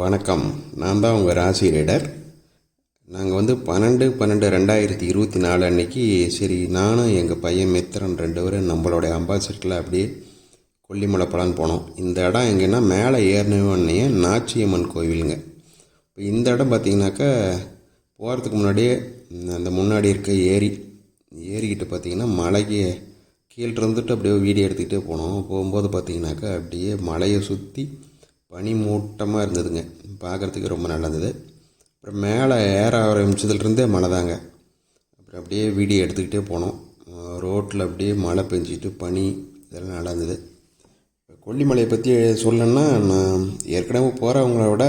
வணக்கம். நான் தான் உங்கள் ராசி ரீடர். நாங்கள் வந்து பன்னெண்டு பன்னெண்டு ரெண்டாயிரத்தி இருபத்தி நாலு அன்னைக்கு சரி நானும் எங்கள் பையன் மித்திரன் ரெண்டு பேரும் நம்மளுடைய அம்பாசிடரில் அப்படியே கொல்லிமலை படம் போனோம். இந்த இடம் எங்கன்னா மேலே ஏறினவொடனே நாச்சியம்மன் கோவிலுங்க. இப்போ இந்த இடம் பார்த்தீங்கன்னாக்கா போகிறதுக்கு முன்னாடியே அந்த முன்னாடி இருக்க ஏரி ஏரிக்கிட்ட பார்த்தீங்கன்னா மலைக்கு கீழே இருந்துட்டு அப்படியே வீடியோ எடுத்துக்கிட்டே போனோம். போகும்போது பார்த்திங்கனாக்கா அப்படியே மலையை சுற்றி பனி மூட்டமாக இருந்ததுங்க. பார்க்குறதுக்கு ரொம்ப நல்லா இருந்தது. அப்புறம் மேலே ஏற ஆரம்பிச்சதுலேருந்தே மழை தாங்க. அப்புறம் அப்படியே வீடியோ எடுத்துக்கிட்டே போனோம். ரோட்டில் அப்படியே மழை பெஞ்சிட்டு பனி இதெல்லாம் நல்லா இருந்தது. கொல்லிமலையை பற்றி சொல்லணுன்னா நான் ஏற்கனவே போகிறவங்கள விட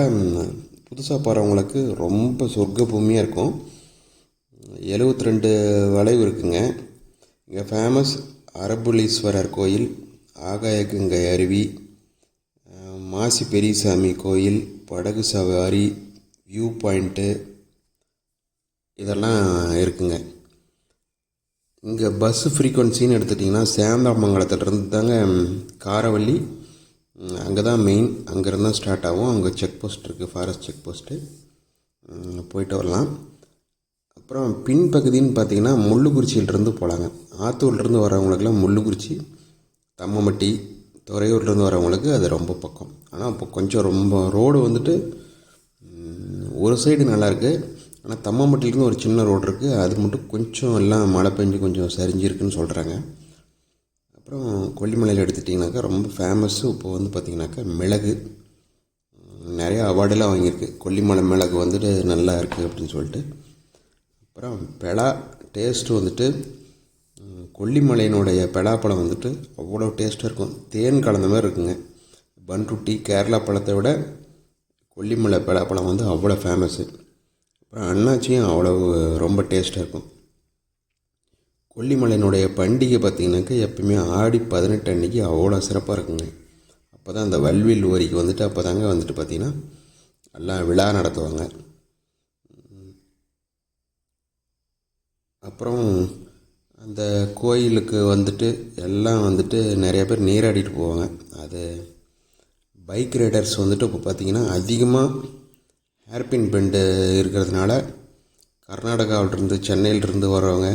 புதுசாக போகிறவங்களுக்கு ரொம்ப சொர்க்க பூமியாக இருக்கும். எழுபத்தி ரெண்டு வளைவு இருக்குங்க. இங்கே ஃபேமஸ் அரபுலீஸ்வரர் கோயில் ஆகாய கங்கை அருவி மாசி பெரியசாமி கோயில் படகு சவாரி வியூ பாயிண்ட்டு இதெல்லாம் இருக்குங்க. இங்கே பஸ்ஸு ஃப்ரீக்குவன்சின்னு எடுத்துட்டிங்கன்னா சேந்தாமங்கலத்துலேருந்து தாங்க காரவள்ளி அங்கே தான் மெயின் அங்கேருந்து தான் ஸ்டார்ட் ஆகும். அங்கே செக் போஸ்ட் இருக்குது ஃபாரஸ்ட் செக் போஸ்ட்டு போயிட்டு வரலாம். அப்புறம் பின்பகுதின்னு பார்த்தீங்கன்னா முள்ளுக்குறிச்சியிலேருந்து போகலாங்க ஆத்தூர்லேருந்து வரவங்களுக்குலாம் முள்ளுக்குறிச்சி தம்மமட்டி துறையூர்லேருந்து வரவங்களுக்கு அது ரொம்ப பக்கம். ஆனால் இப்போ கொஞ்சம் ரொம்ப ரோடு வந்துட்டு ஒரு சைடு நல்லாயிருக்கு. ஆனால் தம்மம்பட்டியிலேருந்து ஒரு சின்ன ரோடு இருக்குது அது மட்டும் கொஞ்சம் எல்லாம் மழை பெஞ்சு கொஞ்சம் சரிஞ்சிருக்குன்னு சொல்கிறாங்க அப்புறம் கொல்லிமலையில் எடுத்துட்டிங்கனாக்கா ரொம்ப ஃபேமஸ்ஸு இப்போ வந்து பார்த்திங்கனாக்கா மிளகு. நிறையா அவார்டெல்லாம் வாங்கியிருக்கு. கொல்லிமலை மிளகு வந்துட்டு நல்லா இருக்குது அப்படின்னு சொல்லிட்டு. அப்புறம் பெலா டேஸ்ட்டு வந்துட்டு கொல்லிமலையினுடைய பெலாப்பழம் வந்துட்டு அவ்வளோ டேஸ்ட்டாக இருக்கும். தேன் கலந்த மாதிரி இருக்குங்க. பன்ருட்டி கேரளா பழத்தை விட கொல்லிமலை பெலாப்பழம் வந்து அவ்வளோ ஃபேமஸ்ஸு அப்புறம் அண்ணாச்சியும் அவ்வளோ ரொம்ப டேஸ்ட்டாக இருக்கும். கொல்லிமலையினுடைய பண்டிகை பார்த்திங்கனாக்கா எப்பயுமே ஆடி பதினெட்டு அன்னைக்கு அவ்வளோ சிறப்பாக இருக்குங்க. அப்போ தான் அந்த வல்வில் ஓரிக்கு வந்துட்டு அப்போ தாங்க வந்துட்டு பார்த்திங்கன்னா எல்லாம் விழா நடத்துவாங்க. அப்புறம் அந்த கோயிலுக்கு வந்துட்டு எல்லாம் வந்துட்டு நிறைய பேர் நீராடிட்டு போவாங்க. அது பைக் ரைடர்ஸ் வந்துட்டு இப்போ பார்த்திங்கன்னா அதிகமாக ஹேர்பின் பெண்டு இருக்கிறதுனால கர்நாடகாவிலிருந்து சென்னையிலிருந்து வர்றவங்க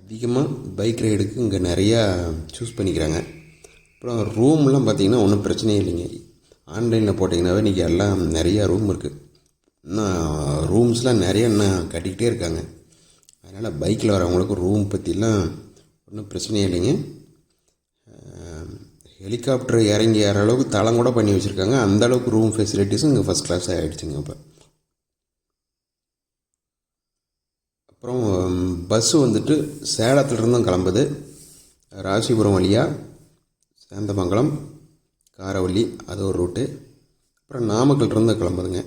அதிகமாக பைக் ரைடுக்கு இங்கே நிறையா சூஸ் பண்ணிக்கிறாங்க. அப்புறம் ரூம்லாம் பார்த்திங்கன்னா ஒன்றும் பிரச்சனையே இல்லைங்க. ஆன்லைனில் போட்டிங்கன்னாவே இன்றைக்கி எல்லாம் நிறையா ரூம் இருக்குது இன்னும் ரூம்ஸ்லாம் நிறைய இன்னும் கட்டிக்கிட்டே இருக்காங்க. அதனால் பைக்கில் வரவங்களுக்கு ரூம் பற்றிலாம் ஒன்றும் பிரச்சனையே இல்லைங்க. ஹெலிகாப்டர் இறங்கி ஏற அளவுக்கு தளம் கூட பண்ணி வச்சுருக்காங்க. அந்த அளவுக்கு ரூம் ஃபெசிலிட்டிஸும் இங்கே ஃபஸ்ட் கிளாஸ் ஆகிடுச்சுங்க இப்போ. அப்புறம் பஸ்ஸு வந்துட்டு சேலத்துலேருந்தும் கிளம்புது. ராசிபுரம் வழியாக சேந்தமங்கலம் காரவள்ளி அது ஒரு ரூட்டு அப்புறம் நாமக்கல்லேருந்து கிளம்புதுங்க.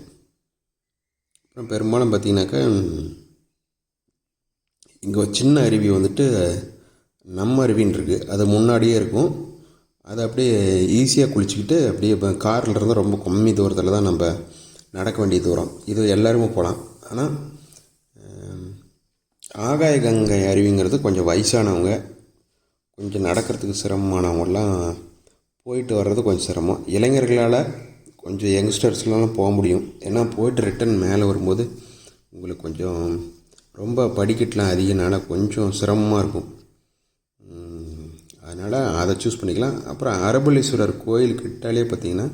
அப்புறம் பெரும்பாலும் பார்த்தீங்கன்னாக்கா இங்கே ஒரு சின்ன அருவி வந்துட்டு நம்ம அருவின்னு இருக்குது அது முன்னாடியே இருக்கும். அதை அப்படியே ஈஸியாக குளிச்சுக்கிட்டு அப்படியே இப்போ காரில் இருந்தால் ரொம்ப கம்மி தூரத்தில் தான் நம்ம நடக்க வேண்டிய தூரம். இது எல்லாருமே போகலாம் ஆனால் ஆகாய கங்கை அருவிங்கிறது கொஞ்சம் வயசானவங்க கொஞ்சம் நடக்கிறதுக்கு சிரமமானவங்கலாம் போயிட்டு வர்றது கொஞ்சம் சிரமம். இளைஞர்களால் கொஞ்சம் யங்ஸ்டர்ஸ்லாம் போக முடியும். ஏன்னா போயிட்டு ரிட்டன் மேலே வரும்போது உங்களுக்கு கொஞ்சம் ரொம்ப படிக்கட்டுலாம் அதிகனால கொஞ்சம் சிரமமாக இருக்கும். அதனால் அதை சூஸ் பண்ணிக்கலாம். அப்புறம் அரபலீஸ்வரர் கோயில் கிட்டாலே பார்த்தீங்கன்னா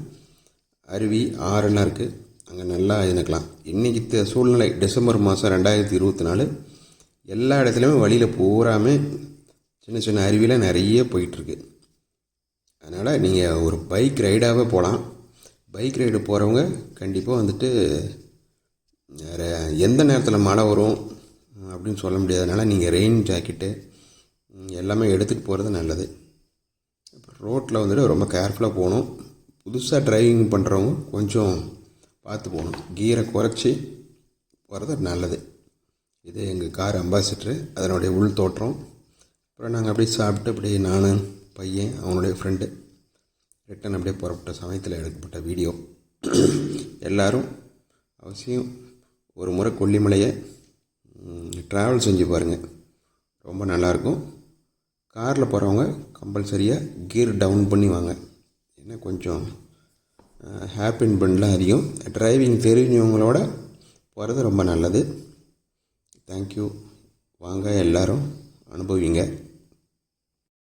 அருவி ஆறுலாம் இருக்குது அங்கே நல்லா இணைக்கலாம். இன்றைக்கி த- சூழ்நிலை டிசம்பர் மாதம் ரெண்டாயிரத்தி இருபத்தி நாலு. எல்லா இடத்துலையுமே வழியில் பூராமே சின்ன சின்ன அருவியில் நிறைய போயிட்டுருக்கு. அதனால் நீங்கள் ஒரு பைக் ரைடாகவே போகலாம் பைக் ரைடு போகிறவங்க கண்டிப்பாக வந்துட்டு வேறு எந்த நேரத்தில் மழை வரும் அப்படின்னு சொல்ல முடியாதனால நீங்கள் ரெயின் ஜாக்கெட்டு எல்லாமே எடுத்துகிட்டு போகிறது நல்லது. அப்புறம் ரோட்டில் வந்துட்டு ரொம்ப கேர்ஃபுல்லாக போகணும். புதுசாக ட்ரைவிங் பண்ணுறவங்க கொஞ்சம் பார்த்து போகணும். கீரை குறைச்சி போகிறது நல்லது. இது எங்கள் கார் அம்பாசிடரு அதனுடைய உள் தோற்றம். அப்புறம் நாங்கள் அப்படியே சாப்பிட்டு அப்படியே நான் பையன் அவனுடைய ஃப்ரெண்டு ரிட்டன் அப்படியே புறப்பட்ட சமயத்தில் எடுக்கப்பட்ட வீடியோ எல்லோரும் அவசியம் ஒரு முறை கொல்லிமலையை ட்ராவல் செஞ்சு பாருங்கள் ரொம்ப நல்லாயிருக்கும் காரில் போகிறவங்க கம்பல்சரியாக கியர் டவுன் பண்ணி வாங்க. ஏன்னா கொஞ்சம் ஹேப்பின் பண்ணல அதிகம். டிரைவிங் தெரிஞ்சவங்களோட போகிறது ரொம்ப நல்லது. தேங்க்யூ வாங்க எல்லோரும் அனுபவிங்க.